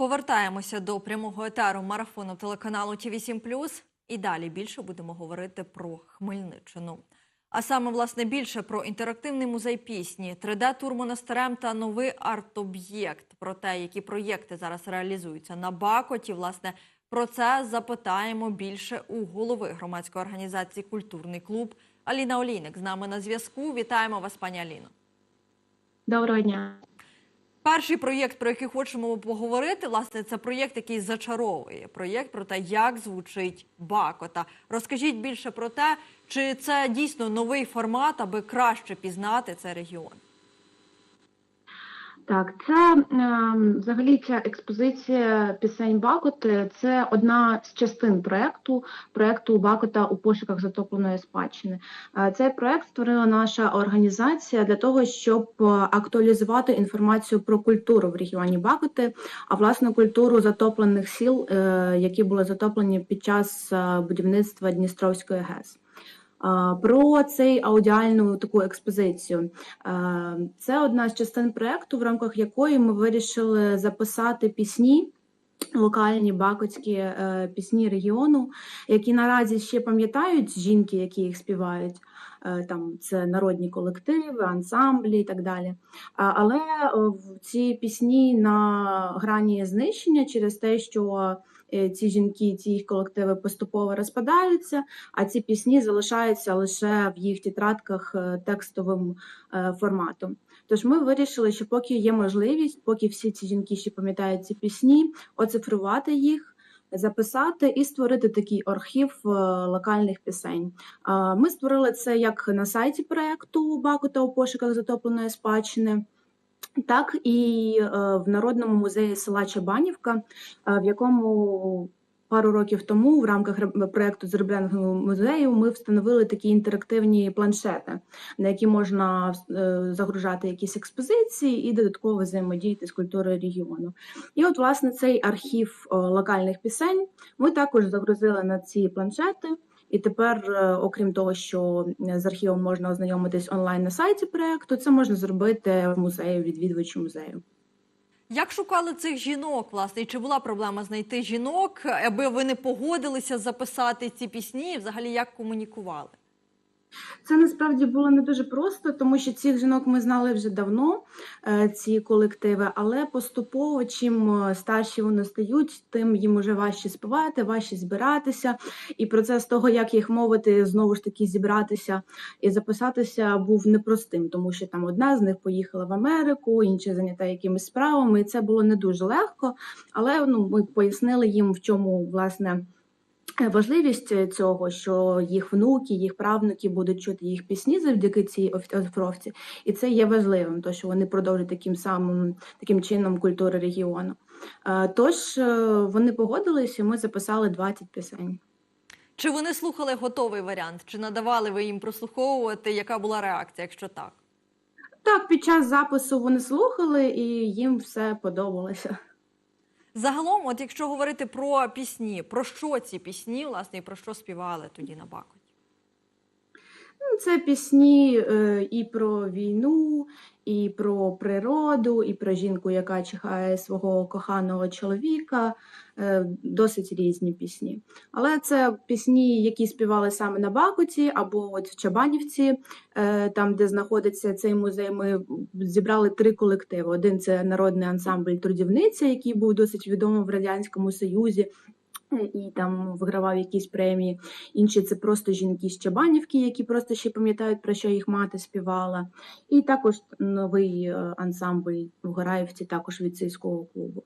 Повертаємося до прямого етеру марафону телеканалу ТІВІ 7 і далі більше будемо говорити про Хмельниччину. А саме, власне, більше про інтерактивний музей пісні, 3D-тур монастирем та новий арт-об'єкт. Про те, які проєкти зараз реалізуються на Бакоті. Власне, про це запитаємо більше у голови громадської організації Культурний клуб Аліна Олійник з нами на зв'язку. Вітаємо вас, пані Аліно. Доброго дня. Перший проєкт, про який хочемо поговорити, власне, це проєкт, який зачаровує. Проєкт про те, як звучить Бакота. Розкажіть більше про те, чи це дійсно новий формат, аби краще пізнати цей регіон. Так, це е, взагалі ця експозиція пісень Бакоти це одна з частин проекту проекту Бакота у пошуках затопленої спадщини. Е, цей проект створила наша організація для того, щоб е, актуалізувати інформацію про культуру в регіоні Бакоти, а власне культуру затоплених сіл, е, які були затоплені під час будівництва Дністровської ГЕС. Про цей аудіальну таку експозицію. Е, Це одна з частин проєкту, в рамках якої ми вирішили записати пісні. Локальні бакотські е, пісні регіону, які наразі ще пам'ятають жінки, які їх співають. Е, там це народні колективи, ансамблі і так далі. А, але е, ці пісні на грані знищення через те, що ці жінки, ці їх колективи поступово розпадаються, а ці пісні залишаються лише в їх тетрадках е, текстовим е, форматом. Тож ми вирішили, що поки є можливість, поки всі ці жінки ще пам'ятають ці пісні, оцифрувати їх, записати і створити такий архів е, локальних пісень. Е, Ми створили це як на сайті проекту Бакута у пошуках затопленої спадщини. Так і е, в Народному музеї села Чабанівка, е, в якому пару років тому в рамках ре- проекту з ребрендингу музею ми встановили такі інтерактивні планшети, на які можна е, загружати якісь експозиції і додатково взаємодіяти з культурою регіону. І от, власне, цей архів локальних пісень ми також загрузили на ці планшети. І тепер, е, окрім того, що е, з архівом можна ознайомитись онлайн на сайті проекту, це можна зробити в музеї, відвідувачу музею. Як шукали цих жінок, власне, і чи була проблема знайти жінок, аби ви не погодилися записати ці пісні, і взагалі як комунікували? Це насправді було не дуже просто, тому що цих жінок ми знали вже давно, е, ці колективи, але поступово, чим е, старші вони стають, тим їм уже важче співати, важче збиратися. І процес того, як їх мовити, знову ж таки зібратися і записатися, був непростим, тому що там одна з них поїхала в Америку, інша зайнята якимись справами, і це було не дуже легко. Але ну, ми пояснили їм, в чому власне. Важливість цього, що їх внуки, їх правнуки будуть чути їх пісні завдяки цій оф- офровці, і це є важливим, то що вони продовжують таким самим таким чином культури регіону. Е, Тож е, вони погодилися, ми записали 20 пісень. Чи вони слухали готовий варіант? Чи надавали ви їм прослуховувати? Яка була реакція, якщо так? Так, під час запису вони слухали, і їм все подобалося. Загалом, от якщо говорити про пісні, про що ці пісні, власне, і про що співали тоді на Бакоті? Це пісні е, і про війну, і про природу, і про жінку, яка чекає свого коханого чоловіка. Е, Досить різні пісні. Але це пісні, які співали саме на Бакуті або от в Чабанівці, е, там, де знаходиться цей музей. Ми зібрали три колективи. Один це народний ансамбль Трудівниця, який був досить відомий в Радянському Союзі. І там вигравав якісь премії. Інші це просто жінки з Чабанівки, які просто ще пам'ятають, про що їх мати співала. І також новий е, ансамбль в Гораївці, також від сільського клубу.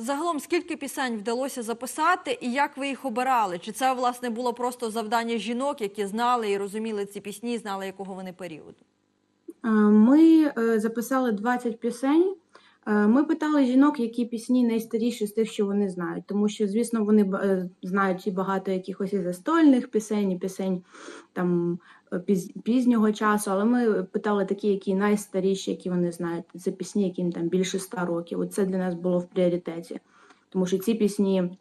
Загалом, скільки пісень вдалося записати, і як ви їх обирали? Чи це власне було просто завдання жінок, які знали і розуміли ці пісні, знали якого вони періоду? Е, Ми е, записали 20 пісень. Е, Ми питали жінок, які пісні найстаріші з тих, що вони знають, тому що, звісно, вони е, знають і багато якихось і застольних пісень, і пісень там піз- пізнього часу. Але ми питали такі, які найстаріші, які вони знають. Це пісні, яким там більше 100 років. От Це для нас було в пріоритеті, тому що ці пісні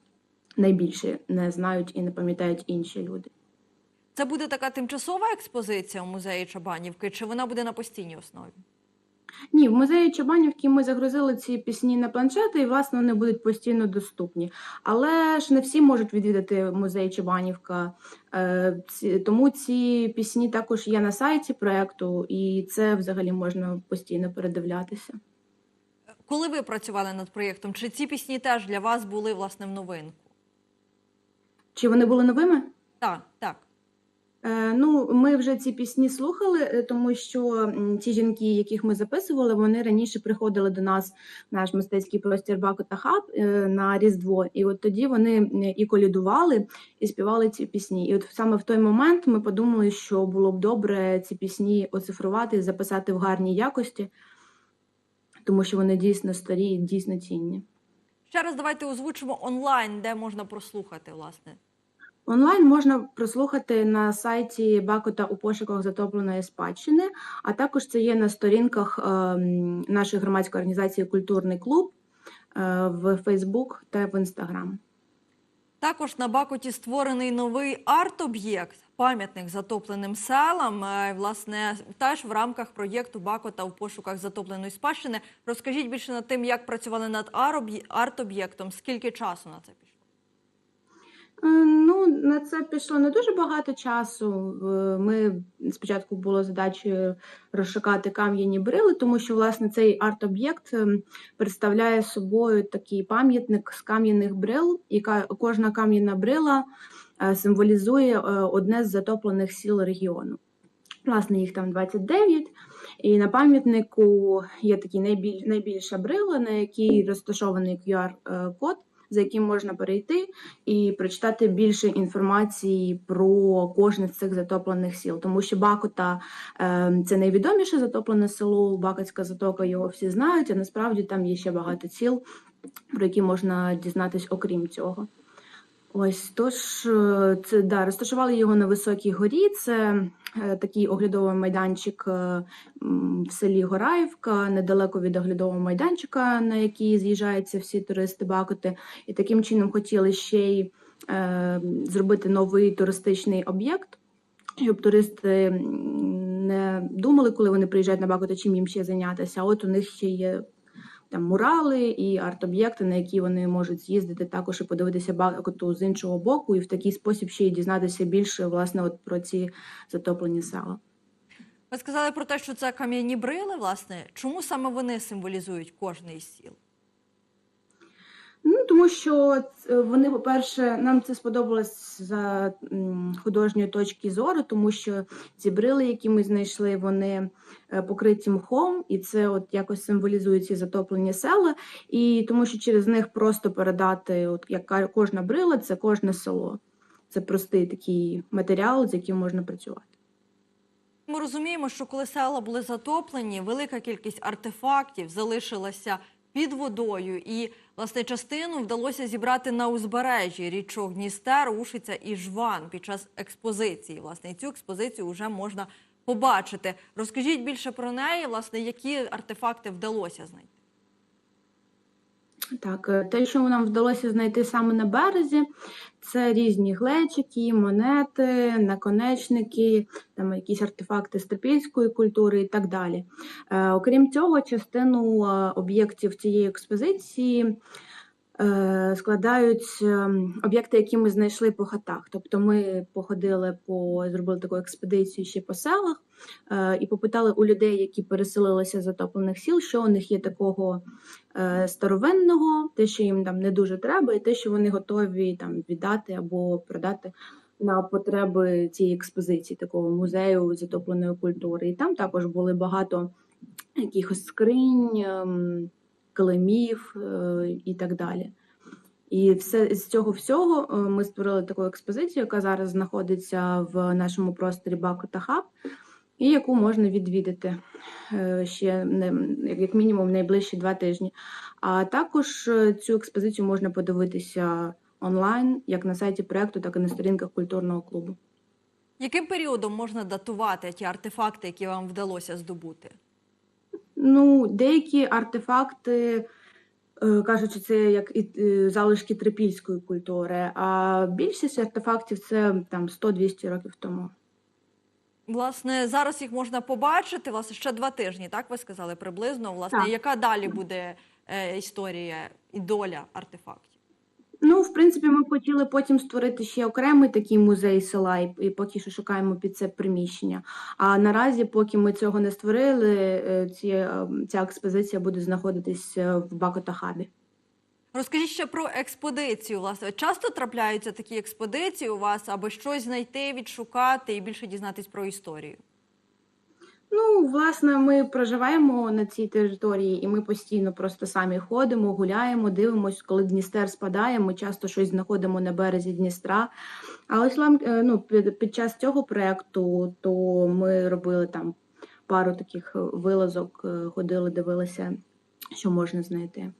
найбільше не знають і не пам'ятають інші люди. Це буде така тимчасова експозиція у музеї Чабанівки, чи вона буде на постійній основі? Ні, в музеї Чабанівки ми загрузили ці пісні на планшети, і власне вони будуть постійно доступні. Але ж не всі можуть відвідати музей Чабанівка, е, тому ці пісні також є на сайті проекту, і це взагалі можна постійно передивлятися. Коли ви працювали над проєктом, чи ці пісні теж для вас були власне в новинку? Чи вони були новими? Так, так. Е, Ну, ми вже ці пісні слухали, е, тому що ті жінки, яких ми записували, вони раніше приходили до нас в наш мистецький простір Баку та Хаб е, на Різдво. І от тоді вони і колядували, і співали ці пісні. І от саме в той момент ми подумали, що було б добре ці пісні оцифрувати, записати в гарній якості, тому що вони дійсно старі, дійсно цінні. Ще раз давайте озвучимо онлайн, де можна прослухати, власне. Онлайн можна прослухати на сайті Бакота у пошуках затопленої спадщини, а також це є на сторінках ем, нашої громадської організації Культурний клуб е, в Фейсбук та в Інстаграм. Також на Бакоті створений новий арт-об'єкт, пам'ятник затопленим селам. Е, Власне, теж в рамках проєкту Бакота в пошуках затопленої спадщини. Розкажіть більше над тим, як працювали над арт-об'є- арт-об'єктом, скільки часу на це пішло? Е, Ну, на це пішло не дуже багато часу. Ми спочатку було задачею розшукати кам'яні брили, тому що власне цей арт-об'єкт ем, представляє собою такий пам'ятник з кам'яних брил, яка кожна кам'яна брила е, символізує е, одне з затоплених сіл регіону. Власне, їх там 29. І на пам'ятнику є такий найбіль, найбільша брила, на якій розташований QR-код, за яким можна перейти і прочитати більше інформації про кожне з цих затоплених сіл, тому що Бакота е, це найвідоміше затоплене село, Бакотська затока його всі знають, а насправді там є ще багато сіл, про які можна дізнатись окрім цього. Ось тож е, це да, розташували його на високій горі. Це такий оглядовий майданчик е, в селі Гораївка, недалеко від оглядового майданчика, на який з'їжджаються всі туристи Бакоти. І таким чином хотіли ще й е, зробити новий туристичний об'єкт, щоб туристи не думали, коли вони приїжджають на Бакоти, чим їм ще зайнятися. От у них ще є там мурали і арт-об'єкти, на які вони можуть з'їздити також і подивитися Бакоту з іншого боку, і в такий спосіб ще й дізнатися більше власне от про ці затоплені села. Ви сказали про те, що це кам'яні брили, власне. Чому саме вони символізують кожне із сіл? Ну, тому що е, вони, по-перше, нам це сподобалось за художньої точки зору, тому що ці брили, які ми знайшли, вони е, покриті мхом, і це от якось символізує ці затоплені села, і тому що через них просто передати, от як кожна брила, це кожне село. Це простий такий матеріал, з яким можна працювати. Ми розуміємо, що коли села були затоплені, велика кількість артефактів залишилася під водою, і власне частину вдалося зібрати на узбережжі річок Дністер, Ушиця і Жван під час експозиції. Власне, цю експозицію вже можна побачити. Розкажіть більше про неї, власне, які артефакти вдалося знайти. Так, е, те, що нам вдалося знайти саме на березі, це різні глечики, монети, наконечники, там якісь артефакти степільської культури і так далі. Е, окрім цього, частину е, об'єктів цієї експозиції складають е, об'єкти, які ми знайшли по хатах. Тобто ми походили по зробили таку експедицію ще по селах е, і попитали у людей, які переселилися з затоплених сіл, що у них є такого е, старовинного, те, що їм там не дуже треба, і те, що вони готові там віддати або продати на потреби цієї експозиції, такого музею затопленої культури. І там також були багато якихось скринь, ем, килимів е, і так далі. І все з цього всього е, ми створили таку експозицію, яка зараз знаходиться в нашому просторі Баку та Хаб, і яку можна відвідати е, ще як мінімум найближчі два тижні. А також цю експозицію можна подивитися онлайн, як на сайті проекту, так і на сторінках культурного клубу. Яким періодом можна датувати ті артефакти, які вам вдалося здобути? Ну, деякі артефакти Кажучи, це як і е, залишки трипільської культури, а більшість артефактів це там 100-200 років тому. Власне, зараз їх можна побачити. Власне, ще два тижні, так ви сказали приблизно. Власне, Так. яка далі буде е, історія і доля артефактів? Ну, в принципі, ми хотіли потім створити ще окремий такий музей села, і, і поки що шукаємо під це приміщення. А наразі, поки ми цього не створили, е, ці, е, ця експозиція буде знаходитись е, в Бакота-хабі. Розкажіть ще про експедицію. Власне, часто трапляються такі експедиції у вас, аби щось знайти, відшукати і більше дізнатись про історію. Ну, власне, ми проживаємо на цій території, і ми постійно просто самі ходимо, гуляємо, дивимося, коли Дністер спадає. Ми часто щось знаходимо на березі Дністра. А ось е, ну, під, час цього проекту, то ми робили там пару таких вилазок, е, ходили, дивилися, що можна знайти.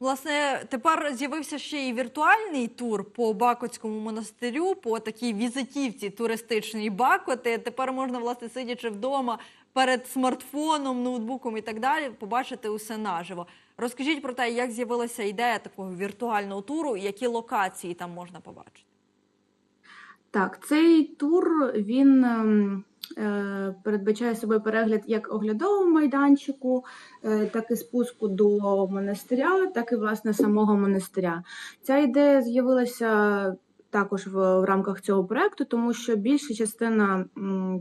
Власне, тепер з'явився ще і віртуальний тур по Бакотському монастирю, по такій візитівці туристичній Бакоти. Тепер можна, власне, сидячи вдома перед смартфоном, ноутбуком і так далі, побачити усе наживо. Розкажіть про те, як з'явилася ідея такого віртуального туру і які локації там можна побачити. Так, цей тур він ем, передбачає собою перегляд як оглядового майданчику, е, так і спуску до монастиря, так і власне самого монастиря. Ця ідея з'явилася також в, в рамках цього проекту, тому що більша частина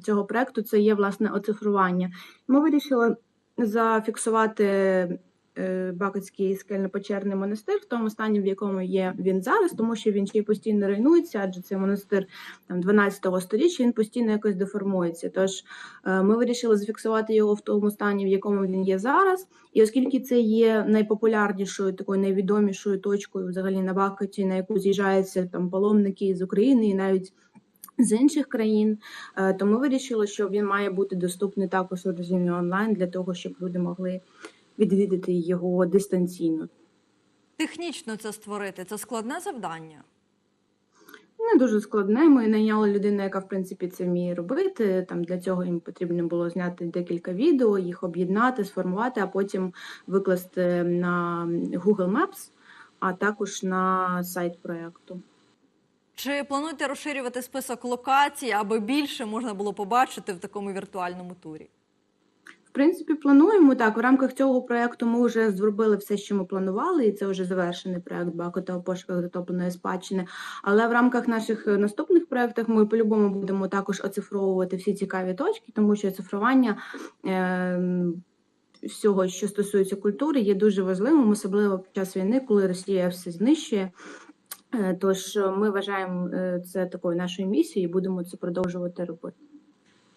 цього проекту це є власне оцифрування. Ми вирішили зафіксувати е, Бакотський скельно-печерний монастир в тому стані, в якому є він зараз, тому що він ще й постійно руйнується, адже це монастир там 12 століття, він постійно якось деформується. Тож е, ми вирішили зафіксувати його в тому стані, в якому він є зараз. І оскільки це є найпопулярнішою, такою найвідомішою точкою взагалі на Бакоті, на яку з'їжджаються там паломники з України і навіть з інших країн, е, то ми вирішили, що він має бути доступний також у режимі онлайн для того, щоб люди могли відвідати його дистанційно. Технічно це створити це складне завдання. Не дуже складне. Ми найняли людину, яка в принципі це вміє робити. Там для цього їм потрібно було зняти декілька відео, їх об'єднати, сформувати, а потім викласти на Google Maps, а також на сайт проекту. Чи плануєте розширювати список локацій, аби більше можна було побачити в такому віртуальному турі? Принципі, плануємо так. В рамках цього проекту ми вже зробили все, що ми планували, і це вже завершений проект Бакота у пошуках затопленої спадщини. Але в рамках наших е, наступних проєктів ми по-любому будемо також оцифровувати всі цікаві точки, тому що цифрування. Е- Всього, що стосується культури, є дуже важливим, особливо під час війни, коли Росія все знищує. Е, Тож е, ми вважаємо це такою нашою місією і будемо це продовжувати робити.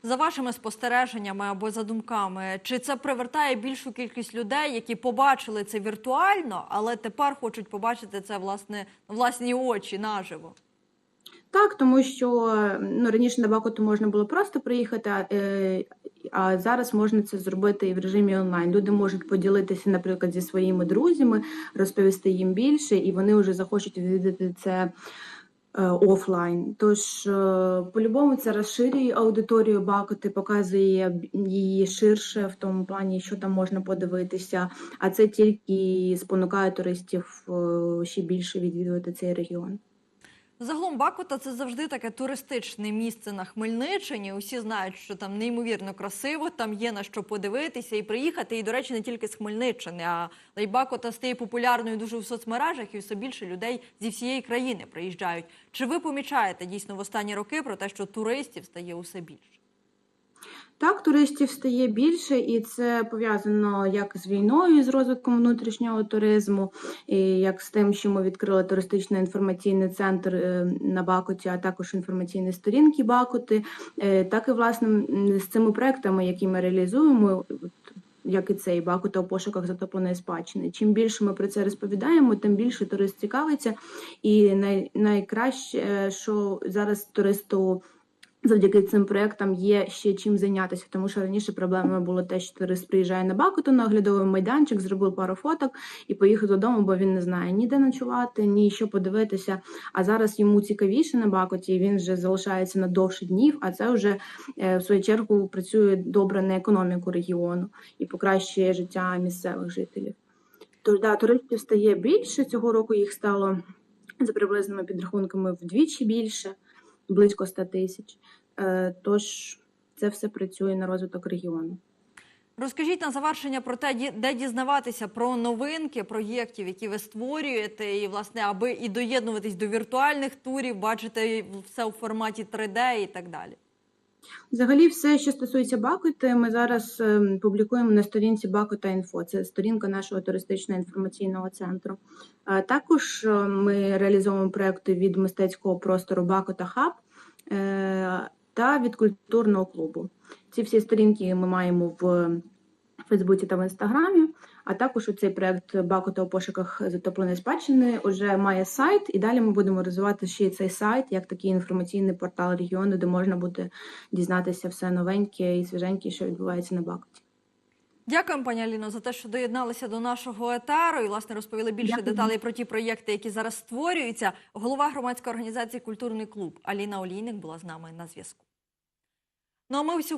За вашими спостереженнями або за думками, чи це привертає більшу кількість людей, які побачили це віртуально, але тепер хочуть побачити це власне власні очі наживо? Так, тому що ну, раніше на Бакоту можна було просто приїхати, а, е, а зараз можна це зробити і в режимі онлайн. Люди можуть поділитися, наприклад, зі своїми друзями, розповісти їм більше, і вони вже захочуть відвідати це офлайн. Тож, е, по-любому, це розширює аудиторію Бакоти, показує її ширше в тому плані, що там можна подивитися. А це тільки спонукає туристів е, ще більше відвідувати цей регіон. Загалом Бакута це завжди таке туристичне місце на Хмельниччині. Усі знають, що там неймовірно красиво, там є на що подивитися і приїхати. І, до речі, не тільки з Хмельниччини, а й Бакута стає популярною дуже в соцмережах, і все більше людей зі всієї країни приїжджають. Чи ви помічаєте дійсно в останні роки про те, що туристів стає усе більше? Так, туристів стає більше, і це пов'язано як з війною, з розвитком внутрішнього туризму, і як з тим, що ми відкрили туристичний інформаційний центр е, на Бакоті, а також інформаційні сторінки Бакоти, Е, так і власне з цими проектами, які ми реалізуємо. Як і цей Бакута у пошуках затопленої спадщини. Чим більше ми про це розповідаємо, тим більше турист цікавиться. І най, найкраще, е, що зараз туристу завдяки цим проектам є ще чим зайнятися, тому що раніше проблемою було те, що турист приїжджає на Бакуту на оглядовий майданчик, зробив пару фоток і поїхав додому, бо він не знає ні де ночувати, ні що подивитися. А зараз йому цікавіше на Бакуті, він вже залишається на довше днів. А це вже е, в свою чергу працює добре на економіку регіону і покращує життя місцевих жителів. Тож да, туристів стає більше цього року. Їх стало за приблизними підрахунками вдвічі більше, близько 100 тисяч. Е, Тож це все працює на розвиток регіону. Розкажіть на завершення про те, де дізнаватися про новинки проєктів, які ви створюєте, і власне, аби і доєднуватись до віртуальних турів, бачити все у форматі 3D і так далі. Взагалі, все, що стосується Бакоти, ми зараз ем, публікуємо на сторінці Бакота Інфо. Це сторінка нашого туристичного інформаційного центру. А також е, ми реалізовуємо проекти від мистецького простору Бакота Хаб е, та від культурного клубу. Ці всі сторінки ми маємо в Фейсбуці та в Інстаграмі. А також у цей проект Бакота у пошуках затопленої спадщини вже має сайт, і далі ми будемо розвивати ще й цей сайт як такий інформаційний портал регіону, де можна буде дізнатися все новеньке і свіженьке, що відбувається на Бакоті. Дякуємо, пані Аліно, за те, що доєдналися до нашого етару і власне розповіли більше Дякую. деталей про ті проєкти, які зараз створюються. Голова громадської організації Культурний клуб Аліна Олійник була з нами на зв'язку. Ну а ми